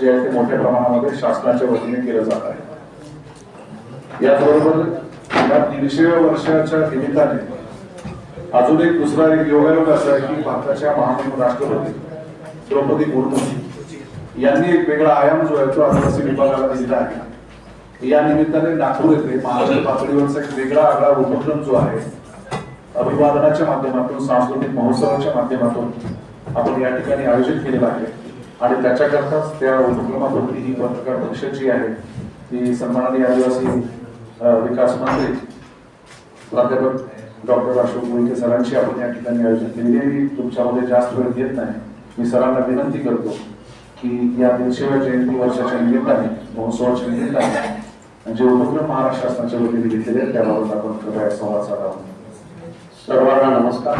जे आहे ते मोठ्या प्रमाणामध्ये शासनाच्या वतीने केलं जात आहे. याचबरोबर या दीडशे वर्षाच्या निमित्ताने अजून एक दुसरा एक योगायोग असा आहे की भारताच्या महामहिम राष्ट्रपती द्रौपदी मुर्मू यांनी एक वेगळा आयाम जो आहे तो आदिवासी विभागाला दिलेला आहे. या निमित्ताने नागपूर येथे महाराष्ट्र पातळीवरचा एक वेगळा आगळा उपक्रम जो आहे अभिवादनाच्या माध्यमातून सांस्कृतिक महोत्सवाच्या माध्यमातून आपण या ठिकाणी आयोजित केलेलं आहे. आणि त्याच्याकरताच त्या उपक्रमातून ही पत्रकार परिषद जी आहे. ती सन्माननीय आदिवासी विकास मंत्री प्राध्यापक डॉक्टर अशोक मुळके सरांची आपण या ठिकाणी आयोजन केलेली आहे. मी तुमच्यामध्ये जास्त वेळ घेत नाही. मी सरांना विनंती करतो की या दीडशेव्या जयंती वर्षाच्या निमित्ताने महोत्सवाच्या निमित्ताने जे उपक्रम महाराष्ट्र शासनाच्या वतीने घेतलेले आहेत त्याबाबत आपण कृपया संवाद साधावा. सर्वांना नमस्कार.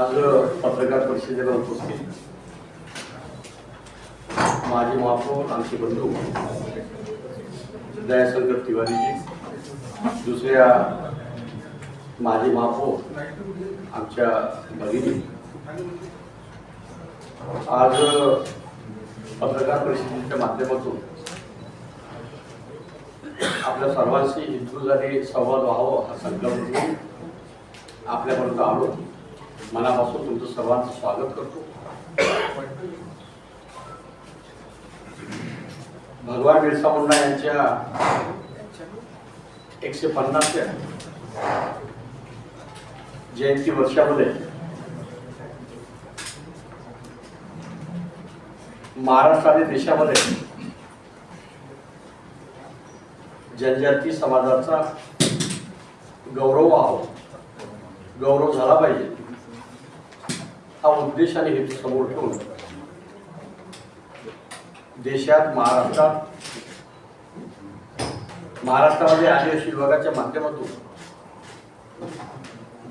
आज पत्रकार परिषदेला उपस्थित माझे महापौर आमचे बंधू दयाशंकर तिवारीजी दुसऱ्या माझे महापौर आमच्या भगिनी. आज पत्रकार परिषदेच्या माध्यमातून आपल्या सर्वांशी हिंदू झाले संवाद व्हावं हा संकल्प घेऊन आपल्यापर्यंत आलो. मनापासून तुमचं सर्वांचं स्वागत करतो. भगवान बिरसा मुंडा यांच्या एकशे पन्नासव्या जयंती वर्षामध्ये महाराष्ट्र आणि देशामध्ये जनजाती समाजाचा गौरव व्हावा. गौरव झाला पाहिजे. हा उद्देश आणि हेतू समोर ठेवून देशात महाराष्ट्रात महाराष्ट्रामध्ये आदिवासी विभागाच्या माध्यमातून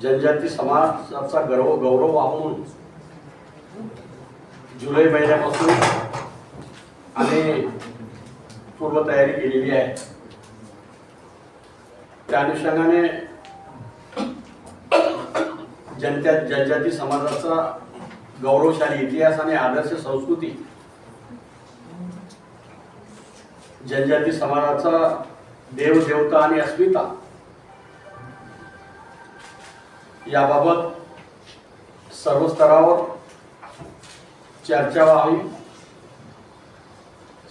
जनजाती समाजाचा गर्व गौरव वाहून जुलै महिन्यापासून आम्ही पूर्वतयारी केलेली आहे. त्या अनुषंगाने जनत्या जनजाती समाजाचा गौरवशाली इतिहास आणि आदर्श संस्कृती. जनजाती समाजाचा देव देवता आणि अस्मिता. याबाबत सर्व स्तरावर चर्चा व्हावी.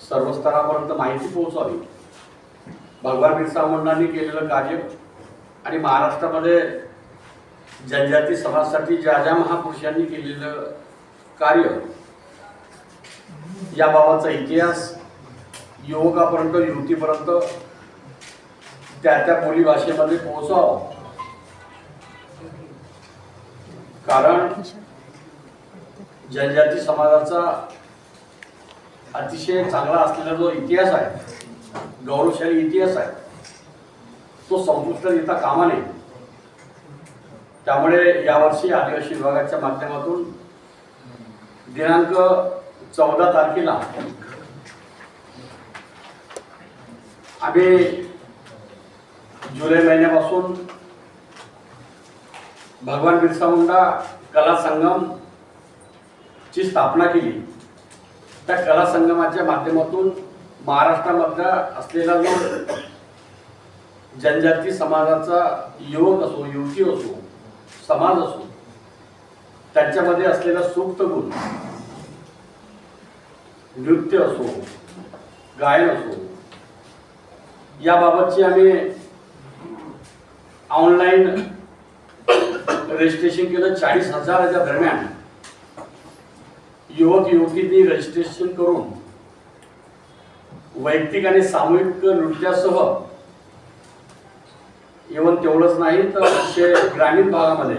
सर्व स्तरापर्यंत माहिती पोहोचावी. भगवान बिरसा मुंडांनी केलेलं कार्य आणि महाराष्ट्रामध्ये जनजाती समाजासाठी ज्या ज्या महापुरुषांनी केलेलं कार्य याबाबतचा इतिहास युवकापर्यंत युवतीपर्यंत त्या त्या बोलीभाषेमध्ये पोहोचावं. कारण जनजाती समाजाचा अतिशय चांगला असलेला जो इतिहास आहे गौरवशाली इतिहास आहे तो संपुष्ट येता कामा नये. त्यामुळे यावर्षी आदिवासी विभागाच्या माध्यमातून दिनांक चौदा तारखेला आम्ही जुलै महिन्यापासून भगवान बिरसा मुंडा कला संगम ची स्थापना केली. त्या कला संगमाच्या माध्यमातून महाराष्ट्रामधला असलेला जो जनजाती समाजाचा युवक असो युवती असो समाज असो त्यांच्यामध्ये असलेला सुप्त गुण नृत्य असो गायन असो याबाबतची आम्ही ऑनलाईन रजिस्ट्रेशन केलं चाळीस हजाराच्या दरम्यान. युवक युवतींनी रजिस्ट्रेशन करून वैयक्तिक आणि सामूहिक नृत्यासह इवन तेवढंच नाही तर अतिशय ग्रामीण भागामध्ये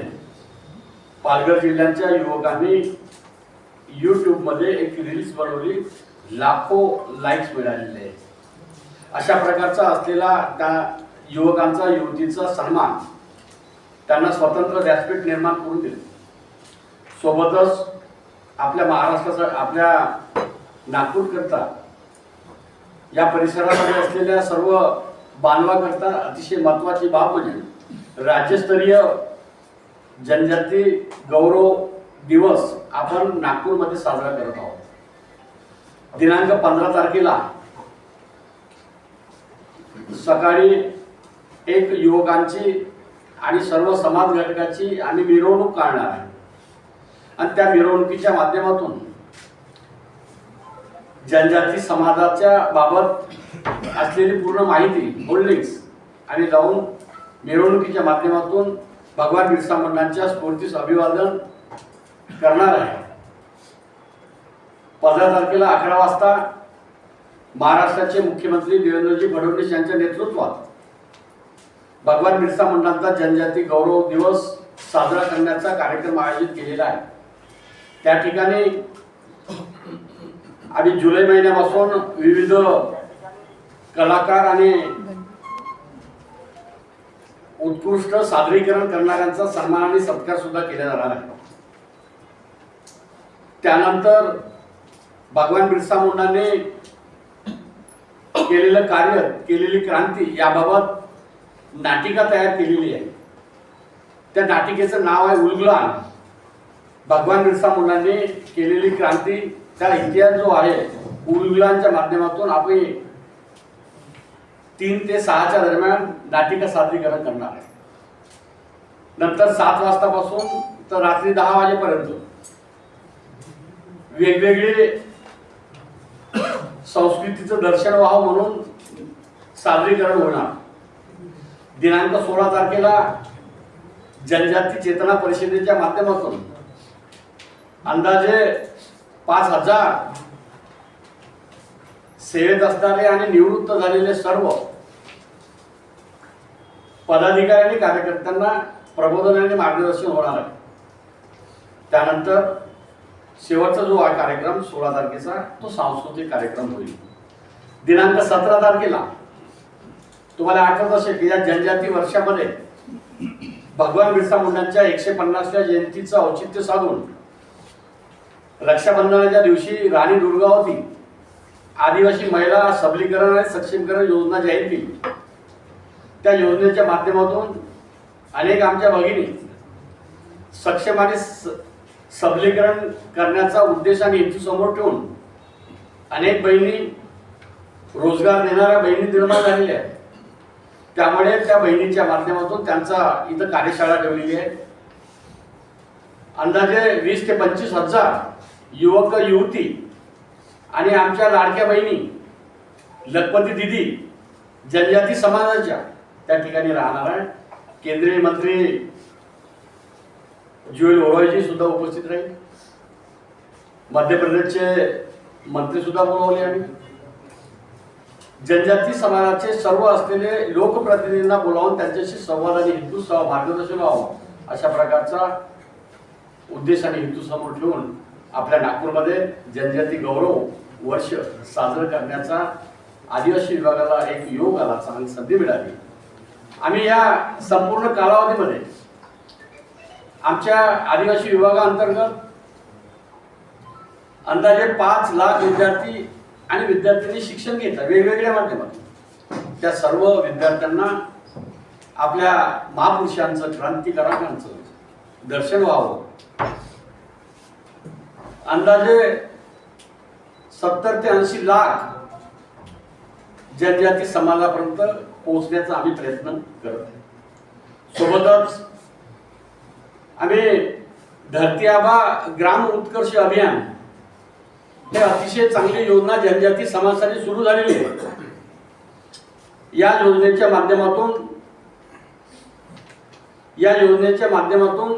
पालघर जिल्ह्याच्या युवकांनी यूट्यूबमध्ये एक रील्स बनवली लाखो लाईक्स मिळालेले अशा प्रकारचा असलेला त्या युवकांचा युवतीचा सन्मान त्यांना स्वतंत्र व्यासपीठ निर्माण करून दिले. सोबतच आपल्या महाराष्ट्राचा आपल्या नागपूरकरता या परिसरामध्ये असलेल्या सर्व बांधवाकरता अतिशय महत्वाची बाब म्हणजे राज्यस्तरीय जनजाती गौरव दिवस आपण नागपूरमध्ये साजरा करत आहोत. दिनांक पंधरा तारखेला सकाळी एक युवकांची आणि सर्व समाज घटकाची आणि मिरवणूक काढणार आहे. आणि त्या मिरवणुकीच्या माध्यमातून जनजाती समाजाच्या बाबत असलेली पूर्ण माहिती होल्डिंग्स आणि लावून मिरवणुकीच्या माध्यमातून भगवान बिरसा मंडांच्या स्फूर्तीस अभिवादन करणार आहे. पंधरा तारखेला अकरा वाजता महाराष्ट्राचे मुख्यमंत्री देवेंद्रजी फडणवीस यांच्या नेतृत्वात भगवान बिरसा मंडळांचा जनजाती गौरव दिवस साजरा करण्याचा कार्यक्रम आयोजित केलेला आहे. त्या ठिकाणी आम्ही जुलै महिन्यापासून विविध कलाकार आणि उत्कृष्ट सादरीकरण करणाऱ्यांचा सन्मान आणि सत्कार सुद्धा केला जाणार आहे. त्यानंतर भगवान बिरसा मुंडाने केलेलं कार्य केलेली क्रांती याबाबत नाटिका तयार केलेली आहे. त्या नाटिकेचं नाव आहे उलगुलान भगवान बिरसा मुंडांनी केलेली क्रांती त्या इतिहास जो आहे उलगुलांच्या माध्यमातून आपण तीन ते सहाच्या दरम्यान नाटिका सादरीकरण करणार आहे. नंतर सात वाजतापासून तर रात्री दहा वाजेपर्यंत वेगवेगळे संस्कृतीचं दर्शन व्हावं म्हणून सादरीकरण होणार. दिनांक सोळा तारखेला जनजाती चेतना परिषदेच्या माध्यमातून अंदाजे पाच हजार सेवेत असणारे आणि निवृत्त झालेले सर्व पदाधिकारी आणि कार्यकर्त्यांना प्रबोधन आणि मार्गदर्शन होणार आहे. त्यानंतर शेवटचा जो हा कार्यक्रम सोळा तारखेचा तो सांस्कृतिक कार्यक्रम होईल. दिनांक सतरा तारखेला तुम्हाला आठवत असेल की या जनजाती वर्षामध्ये भगवान बिरसा मुंडांच्या एकशे पन्नासव्या जयंतीचं औचित्य साधून रक्षाबंधनाच्या दिवशी राणी दुर्गावती आदिवासी महिला सबलीकरण आणि सक्षमीकरण योजना जाहीर केली. त्या योजनेच्या माध्यमातून अनेक आमच्या भगिनी सक्षम आणि स- सबलीकरण करण्याचा उद्देश आणि हेतू समोर ठेवून अनेक बहिणी रोजगार देणाऱ्या बहिणी निर्माण झालेल्या आहेत. त्यामुळे त्या बहिणीच्या माध्यमातून त्यांचा इथं कार्यशाळा ठेवलेली आहे. अंदाजे वीस ते पंचवीस हजार युवक युवती आणि आमच्या लाडक्या बहिणी लखपती दिदी जनजाती समाजाच्या त्या ठिकाणी राहणार आहे. केंद्रीय मंत्री ज्युएल ओरोयजी सुद्धा उपस्थित राहील. मध्य प्रदेशचे मंत्री सुद्धा बोलावले आम्ही जनजाती समाजाचे सर्व असलेले लोकप्रतिनिधींना बोलावून त्यांच्याशी संवाद आणि हिंदू मार्गदर्शन व्हावं अशा प्रकारचा उद्देश आणि हिंदू समोर ठेवून आपल्या नागपूरमध्ये जनजाती गौरव वर्ष साजरं करण्याचा आदिवासी विभागाला एक योग आला चांगली संधी मिळाली. आम्ही या संपूर्ण कालावधीमध्ये आमच्या आदिवासी विभागाअंतर्गत अंदाजे पाच लाख विद्यार्थी आणि विद्यार्थ्यांनी शिक्षण घेतात वेगवेगळ्या माध्यमातून. त्या सर्व विद्यार्थ्यांना आपल्या महापुरुषांचं क्रांतिकारकांचं दर्शन व्हावं. अंदाजे सत्तर ते ऐंशी लाख जनजाती समाजापर्यंत पोहोचण्याचा आम्ही प्रयत्न करत आहे. सोबतच आम्ही धरती आबा ग्राम उत्कर्ष अभियान हे अतिशय चांगली योजना जनजाती समाजासाठी सुरू झालेली आहे. या योजनेच्या माध्यमातून या योजनेच्या माध्यमातून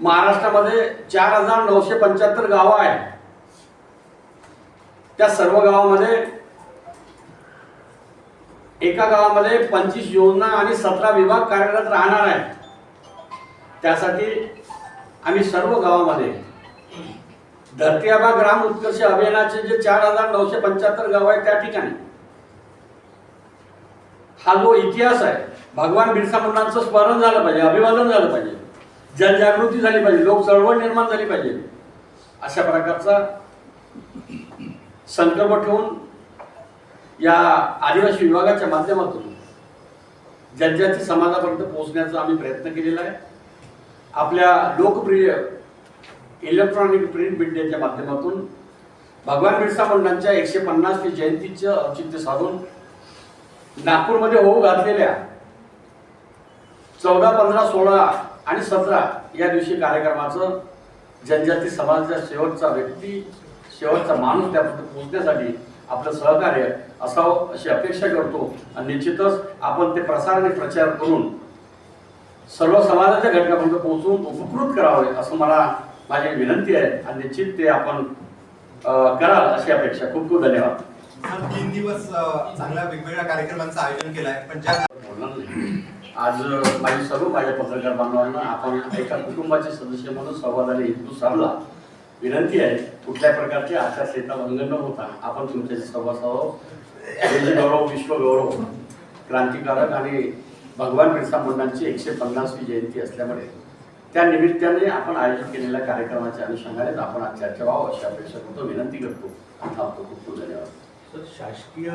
महाराष्ट्रामध्ये चार हजार नऊशे पंच्याहत्तर गावं आहेत. त्या सर्व गावामध्ये एका गावामध्ये पंचवीस योजना आणि सतरा विभाग कार्यरत राहणार आहेत. त्यासाठी आम्ही सर्व गावामध्ये धरती आबा ग्राम उत्कर्ष अभियानाचे जे चार हजार नऊशे पंच्याहत्तर गाव आहे त्या ठिकाणी. हा जो इतिहास आहे भगवान बिरसा मुंडांचं स्मरण झालं पाहिजे अभिवादन झालं पाहिजे. जनजागृती झाली पाहिजे लोक चळवळ निर्माण झाली पाहिजे. अशा प्रकारचा संकल्प ठेवून या आदिवासी विभागाच्या माध्यमातून जनजाती समाजापर्यंत पोहोचण्याचा आम्ही प्रयत्न केलेला आहे. आपल्या लोकप्रिय इलेक्ट्रॉनिक प्रिंट मीडियाच्या माध्यमातून भगवान बिरसा मुंडांच्या एकशे पन्नासवी जयंतीचं औचित्य साधून नागपूरमध्ये होऊ घातलेल्या चौदा पंधरा सोळा आणि सतरा या दिवशी कार्यक्रमाचं जनजाती समाजाचा शेवटचा व्यक्ती शेवटचा माणूस त्यापर्यंत पोहोचण्यासाठी आपलं सहकार्य असावं अशी अपेक्षा करतो. आणि निश्चितच आपण ते प्रसार आणि प्रचार करून सर्व समाजाच्या घटकापर्यंत पोहोचून उपकृत करावे असं मला माझी विनंती आहे. आणि निश्चित ते आपण कराल अशी अपेक्षा. खूप खूप धन्यवाद. तीन दिवस चांगल्या वेगवेगळ्या कार्यक्रमांचं आयोजन केलं आहे पण ज्या. आज माझी सर्व माझ्या पत्रकार बांधवांना आपण एका कुटुंबाचे सदस्य म्हणून संवादाने हेतू साधला. विनंती आहे कुठल्या प्रकारची आचारसंहिता भंग न होता आपण तुमच्याशी संवाद गौरव देशगौरव विश्वगौरव क्रांतिकारक आणि भगवान बिरसा मुंडांची एकशे पन्नासवी जयंती असल्यामुळे त्या निमित्ताने आपण आयोजित केलेल्या कार्यक्रमाच्या अनुषंगाने आपण आज चर्चा व्हावं अशी अपेक्षा करतो विनंती करतो. थांबतो खूप खूप धन्यवाद. सर शासकीय